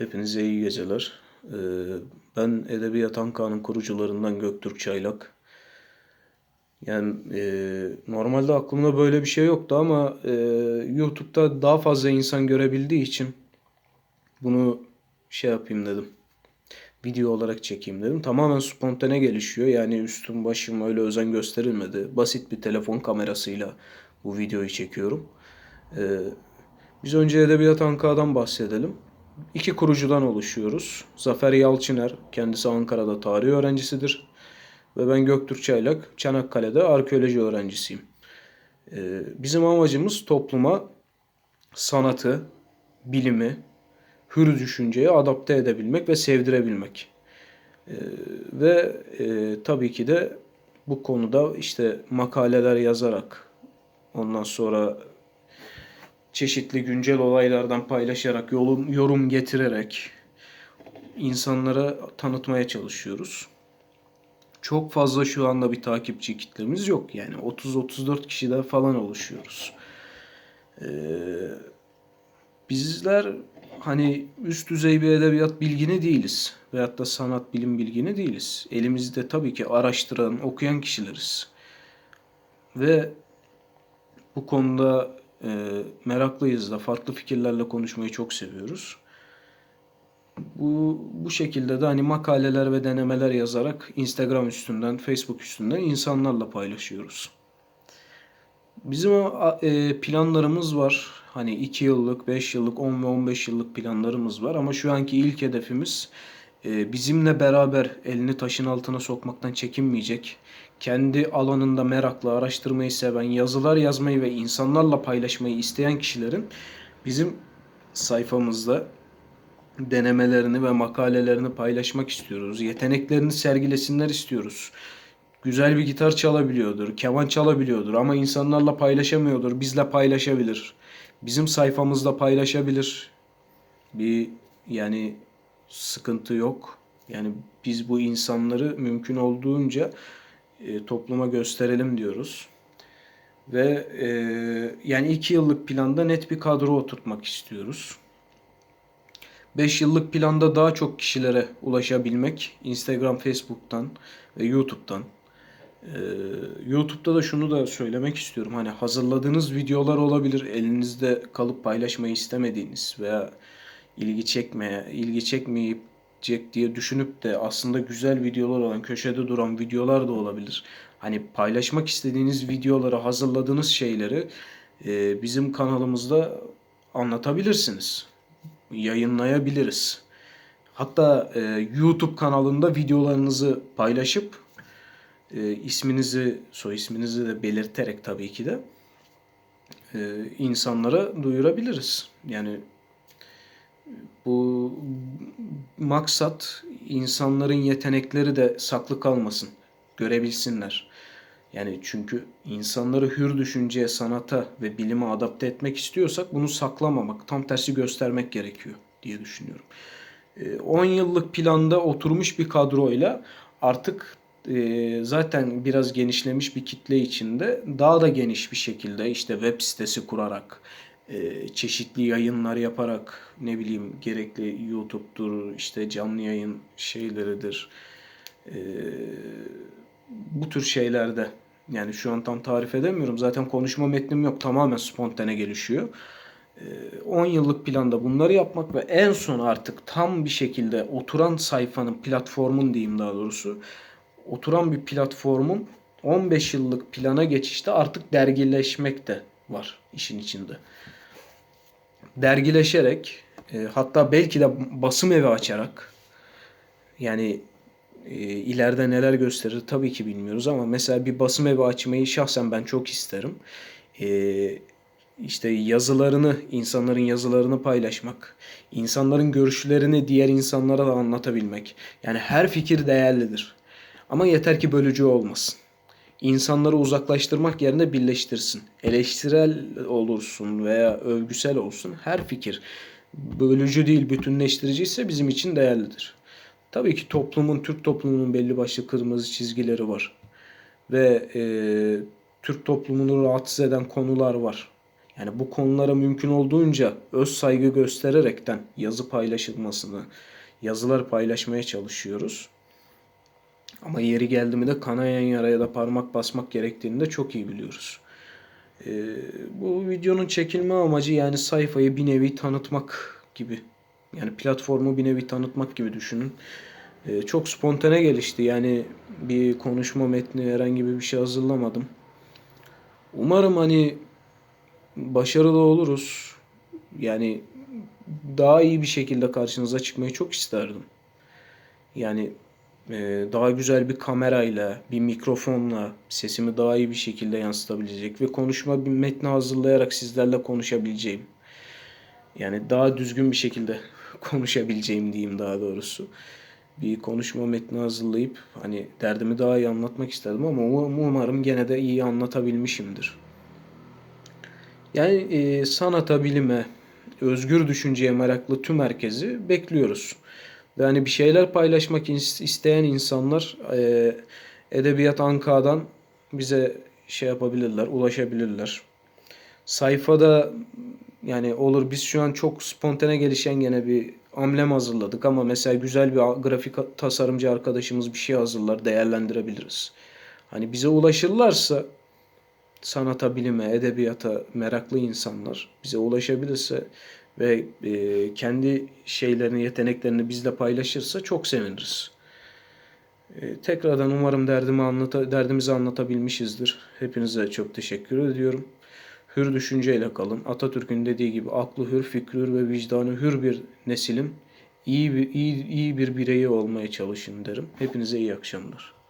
Hepinize iyi geceler. Ee, ben Edebiyat Anka'nın kurucularından Göktürk Çaylak. Yani e, normalde aklımda böyle bir şey yoktu ama e, YouTube'da daha fazla insan görebildiği için bunu şey yapayım dedim. Video olarak çekeyim dedim. Tamamen spontane gelişiyor. Yani üstüm başım öyle özen gösterilmedi. Basit bir telefon kamerasıyla bu videoyu çekiyorum. Ee, biz önce Edebiyat Anka'dan bahsedelim. İki kurucudan oluşuyoruz. Zafer Yalçıner, kendisi Ankara'da tarih öğrencisidir. Ve ben Göktürk Çaylak, Çanakkale'de arkeoloji öğrencisiyim. Ee, bizim amacımız topluma sanatı, bilimi, hür düşünceyi adapte edebilmek ve sevdirebilmek. Ee, ve e, tabii ki de bu konuda işte makaleler yazarak, ondan sonra çeşitli güncel olaylardan paylaşarak, yorum, yorum getirerek insanlara tanıtmaya çalışıyoruz. Çok fazla şu anda bir takipçi kitlemiz yok. Yani 30-34 kişiden falan oluşuyoruz. Ee, bizler hani üst düzey bir edebiyat bilgini değiliz. Veyahut da sanat bilim bilgini değiliz. Elimizde tabii ki araştıran, okuyan kişileriz. Ve bu konuda e, meraklıyız da farklı fikirlerle konuşmayı çok seviyoruz. Bu, bu şekilde de hani makaleler ve denemeler yazarak Instagram üstünden, Facebook üstünden insanlarla paylaşıyoruz. Bizim e, planlarımız var. Hani 2 yıllık, 5 yıllık, 10 ve 15 yıllık planlarımız var. Ama şu anki ilk hedefimiz bizimle beraber elini taşın altına sokmaktan çekinmeyecek, kendi alanında meraklı, araştırmayı seven, yazılar yazmayı ve insanlarla paylaşmayı isteyen kişilerin bizim sayfamızda denemelerini ve makalelerini paylaşmak istiyoruz. Yeteneklerini sergilesinler istiyoruz. Güzel bir gitar çalabiliyordur, keman çalabiliyordur ama insanlarla paylaşamıyordur. Bizle paylaşabilir. Bizim sayfamızda paylaşabilir. Bir yani sıkıntı yok. Yani biz bu insanları mümkün olduğunca e, topluma gösterelim diyoruz. Ve e, yani iki yıllık planda net bir kadro oturtmak istiyoruz. 5 yıllık planda daha çok kişilere ulaşabilmek Instagram, Facebook'tan ve YouTube'dan. Ee, YouTube'da da şunu da söylemek istiyorum. Hani hazırladığınız videolar olabilir. Elinizde kalıp paylaşmayı istemediğiniz veya ilgi çekmeye, ilgi çekmeyecek diye düşünüp de aslında güzel videolar olan, köşede duran videolar da olabilir. Hani paylaşmak istediğiniz videoları, hazırladığınız şeyleri e, bizim kanalımızda anlatabilirsiniz yayınlayabiliriz. Hatta e, YouTube kanalında videolarınızı paylaşıp e, isminizi, soy isminizi de belirterek tabii ki de e, insanlara duyurabiliriz. Yani bu maksat insanların yetenekleri de saklı kalmasın, görebilsinler. Yani çünkü insanları hür düşünceye, sanata ve bilime adapte etmek istiyorsak bunu saklamamak, tam tersi göstermek gerekiyor diye düşünüyorum. 10 ee, yıllık planda oturmuş bir kadroyla artık e, zaten biraz genişlemiş bir kitle içinde daha da geniş bir şekilde işte web sitesi kurarak, e, çeşitli yayınlar yaparak ne bileyim gerekli YouTube'dur, işte canlı yayın şeyleridir. E, bu tür şeylerde yani şu an tam tarif edemiyorum. Zaten konuşma metnim yok. Tamamen spontane gelişiyor. 10 ee, yıllık planda bunları yapmak ve en son artık tam bir şekilde oturan sayfanın, platformun diyeyim daha doğrusu, oturan bir platformun 15 yıllık plana geçişte artık dergileşmek de var işin içinde. Dergileşerek e, hatta belki de basım evi açarak yani e, ileride neler gösterir tabii ki bilmiyoruz ama mesela bir basım evi açmayı şahsen ben çok isterim. E, işte yazılarını, insanların yazılarını paylaşmak, insanların görüşlerini diğer insanlara da anlatabilmek. Yani her fikir değerlidir. Ama yeter ki bölücü olmasın. İnsanları uzaklaştırmak yerine birleştirsin. Eleştirel olursun veya övgüsel olsun her fikir bölücü değil bütünleştirici ise bizim için değerlidir. Tabii ki toplumun, Türk toplumunun belli başlı kırmızı çizgileri var. Ve e, Türk toplumunu rahatsız eden konular var. Yani bu konulara mümkün olduğunca öz saygı göstererekten yazı paylaşılmasını, yazılar paylaşmaya çalışıyoruz. Ama yeri geldi mi de kanayan yaraya da parmak basmak gerektiğini de çok iyi biliyoruz. Ee, bu videonun çekilme amacı yani sayfayı bir nevi tanıtmak gibi. Yani platformu bir nevi tanıtmak gibi düşünün. Ee, çok spontane gelişti. Yani bir konuşma metni herhangi bir şey hazırlamadım. Umarım hani başarılı oluruz. Yani daha iyi bir şekilde karşınıza çıkmayı çok isterdim. Yani daha güzel bir kamerayla, bir mikrofonla sesimi daha iyi bir şekilde yansıtabilecek ve konuşma bir metni hazırlayarak sizlerle konuşabileceğim. Yani daha düzgün bir şekilde konuşabileceğim diyeyim daha doğrusu. Bir konuşma metni hazırlayıp hani derdimi daha iyi anlatmak isterdim ama um- umarım gene de iyi anlatabilmişimdir. Yani e, sanata, bilime, özgür düşünceye meraklı tüm herkesi bekliyoruz. Ve hani bir şeyler paylaşmak is- isteyen insanlar e, Edebiyat Anka'dan bize şey yapabilirler, ulaşabilirler. Sayfada yani olur biz şu an çok spontane gelişen gene bir amblem hazırladık ama mesela güzel bir grafik tasarımcı arkadaşımız bir şey hazırlar değerlendirebiliriz. Hani bize ulaşırlarsa sanata, bilime, edebiyata meraklı insanlar bize ulaşabilirse ve e, kendi şeylerini, yeteneklerini bizle paylaşırsa çok seviniriz. E, tekrardan umarım derdimi anlata, derdimizi anlatabilmişizdir. Hepinize çok teşekkür ediyorum. Hür düşünceyle kalın. Atatürk'ün dediği gibi aklı hür, fikri hür ve vicdanı hür bir neslin iyi bir, iyi, iyi bir bireyi olmaya çalışın derim. Hepinize iyi akşamlar.